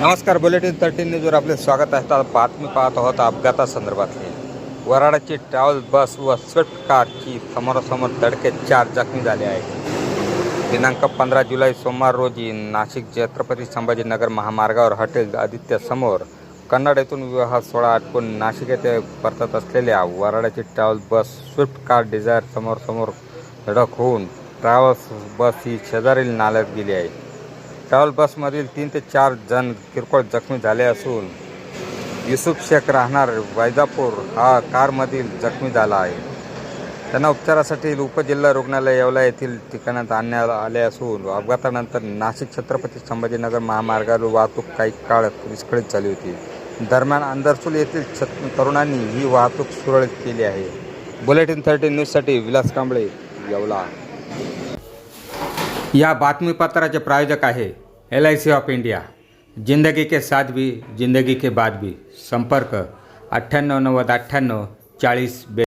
नमस्कार bulletin thirteen न्यूजवर आपले स्वागत आहे. तर बातमी पाहत आहोत अपघातासंदर्भातली. वराडाची ट्रॅव्हल बस व स्विफ्ट कारची समोरासमोर धडकेत चार जखमी झाले आहेत. दिनांक पंधरा जुलै सोमवार रोजी नाशिक छत्रपती संभाजीनगर महामार्गावर हॉटेल आदित्यसमोर कन्नड येथून विवाह सोहळा आटपून नाशिक येथे परतत असलेल्या वराडाची travel bus Swift car Dzire समोरसमोर धडक होऊन ट्रॅव्हल्स बस ही शेजारील नाल्यात गेली आहे. ट्रॅव्हल बसमधील तीन ते चार जण किरकोळ जखमी झाले असून युसुफ शेख राहणार वैजापूर हा कारमधील जखमी झाला आहे. त्यांना उपचारासाठी उपजिल्हा रुग्णालय येवला येथील ठिकाणात आणण्यात आले असून अपघातानंतर नाशिक छत्रपती संभाजीनगर महामार्गावर वाहतूक काही काळ विस्कळीत झाली होती. दरम्यान अंदरसूल येथील छत तरुणांनी ही वाहतूक सुरळीत केली आहे. बुलेटिन थर्टी न्यूजसाठी विलास कांबळे येवला. या बातमीपत्राचे प्रायोजक आहे एल सी ऑफ इंडिया जिंदगी के साथ भी जिंदगी के बाद भी संपर्क अठ्ठ्याण्णव नव्वद अठ्ठ्याण्णव चाळीस बे